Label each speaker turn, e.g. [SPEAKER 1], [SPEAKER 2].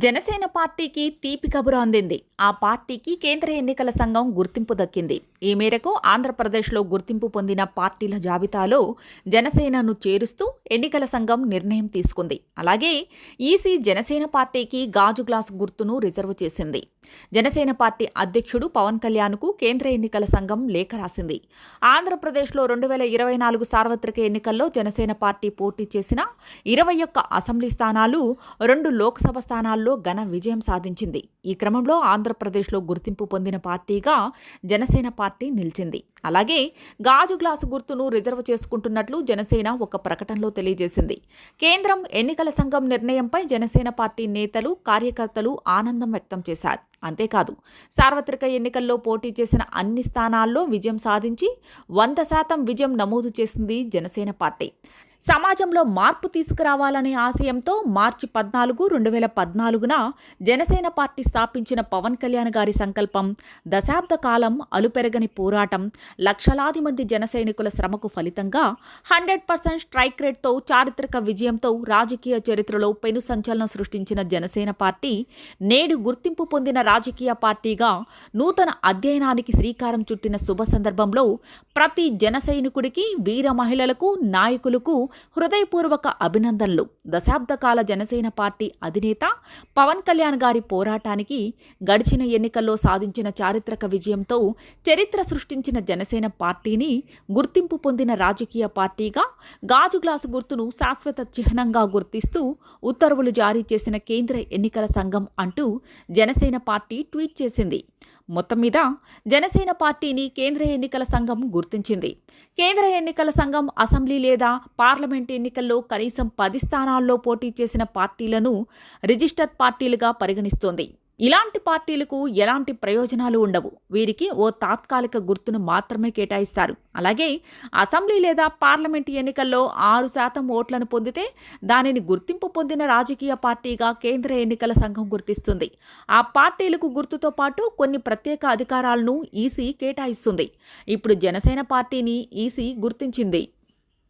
[SPEAKER 1] జనసేన పార్టీకి తీపి కబురు అందింది. ఆ పార్టీకి కేంద్ర ఎన్నికల సంఘం గుర్తింపు దక్కింది. ఈ మేరకు ఆంధ్రప్రదేశ్లో గుర్తింపు పొందిన పార్టీల జాబితాలో జనసేనను చేరుస్తూ ఎన్నికల సంఘం నిర్ణయం తీసుకుంది. అలాగే ఈసీ జనసేన పార్టీకి గాజు గ్లాస్ గుర్తును రిజర్వ్ చేసింది. జనసేన పార్టీ అధ్యక్షుడు పవన్ కళ్యాణ్కు కేంద్ర ఎన్నికల సంఘం లేఖ రాసింది. ఆంధ్రప్రదేశ్లో రెండు వేల ఇరవై నాలుగు సార్వత్రిక ఎన్నికల్లో జనసేన పార్టీ పోటీ చేసిన ఇరవై ఒక్క అసెంబ్లీ స్థానాలు రెండు లోక్సభ స్థానాల్లో ఘన విజయం సాధించింది. ఈ క్రమంలో ఆంధ్రప్రదేశ్లో గుర్తింపు పొందిన పార్టీగా జనసేన పార్టీ నిలిచింది. అలాగే గాజు గ్లాసు గుర్తును రిజర్వ్ చేసుకుంటున్నట్లు జనసేన ఒక ప్రకటనలో తెలియజేసింది. కేంద్రం ఎన్నికల సంఘం నిర్ణయంపై జనసేన పార్టీ నేతలు కార్యకర్తలు ఆనందం వ్యక్తం చేశారు. అంతేకాదు సార్వత్రిక ఎన్నికల్లో పోటీ చేసిన అన్ని స్థానాల్లో విజయం సాధించి వంద శాతం విజయం నమోదు చేసింది జనసేన పార్టీ. సమాజంలో మార్పు తీసుకురావాలనే ఆశయంతో మార్చి పద్నాలుగు రెండు వేల పద్నాలుగున జనసేన పార్టీ స్థాపించిన పవన్ కళ్యాణ్ గారి సంకల్పం దశాబ్ద కాలం అలుపెరగని పోరాటం లక్షలాది మంది జనసైనికుల శ్రమకు ఫలితంగా హండ్రెడ్ పర్సెంట్ స్ట్రైక్ రేట్తో చారిత్రక విజయంతో రాజకీయ చరిత్రలో పెను సంచలనం సృష్టించిన జనసేన పార్టీ నేడు గుర్తింపు పొందిన రాజకీయ పార్టీగా నూతన అధ్యయనానికి శ్రీకారం చుట్టిన శుభ సందర్భంలో ప్రతి జనసైనికుడికి వీర మహిళలకు నాయకులకు హృదయపూర్వక అభినందనలు. దశాబ్దకాల జనసేన పార్టీ అధినేత పవన్ కళ్యాణ్ గారి పోరాటానికి గడిచిన ఎన్నికల్లో సాధించిన చారిత్రక విజయంతో చరిత్ర సృష్టించిన జనసేన పార్టీని గుర్తింపు పొందిన రాజకీయ పార్టీగా గాజు గ్లాసు గుర్తును శాశ్వత చిహ్నంగా గుర్తిస్తూ ఉత్తర్వులు జారీ చేసిన కేంద్ర ఎన్నికల సంఘం అంటూ జనసేన పార్టీ ట్వీట్ చేసింది. మొత్తం మీద జనసేన పార్టీని కేంద్ర ఎన్నికల సంఘం గుర్తించింది. కేంద్ర ఎన్నికల సంఘం అసెంబ్లీ లేదా పార్లమెంట్ ఎన్నికల్లో కనీసం పది స్థానాల్లో పోటీ చేసిన పార్టీలను రిజిస్టర్ పార్టీలుగా పరిగణిస్తోంది. ఇలాంటి పార్టీలకు ఎలాంటి ప్రయోజనాలు ఉండవు. వీరికి ఓ తాత్కాలిక గుర్తును మాత్రమే కేటాయిస్తారు. అలాగే అసెంబ్లీ లేదా పార్లమెంట్ ఎన్నికల్లో ఆరు శాతం ఓట్లను పొందితే దానిని గుర్తింపు పొందిన రాజకీయ పార్టీగా కేంద్ర ఎన్నికల సంఘం గుర్తిస్తుంది. ఆ పార్టీలకు గుర్తుతో పాటు కొన్ని ప్రత్యేక అధికారాలను ఈసీ కేటాయిస్తుంది. ఇప్పుడు జనసేన పార్టీని ఈసీ గుర్తించింది.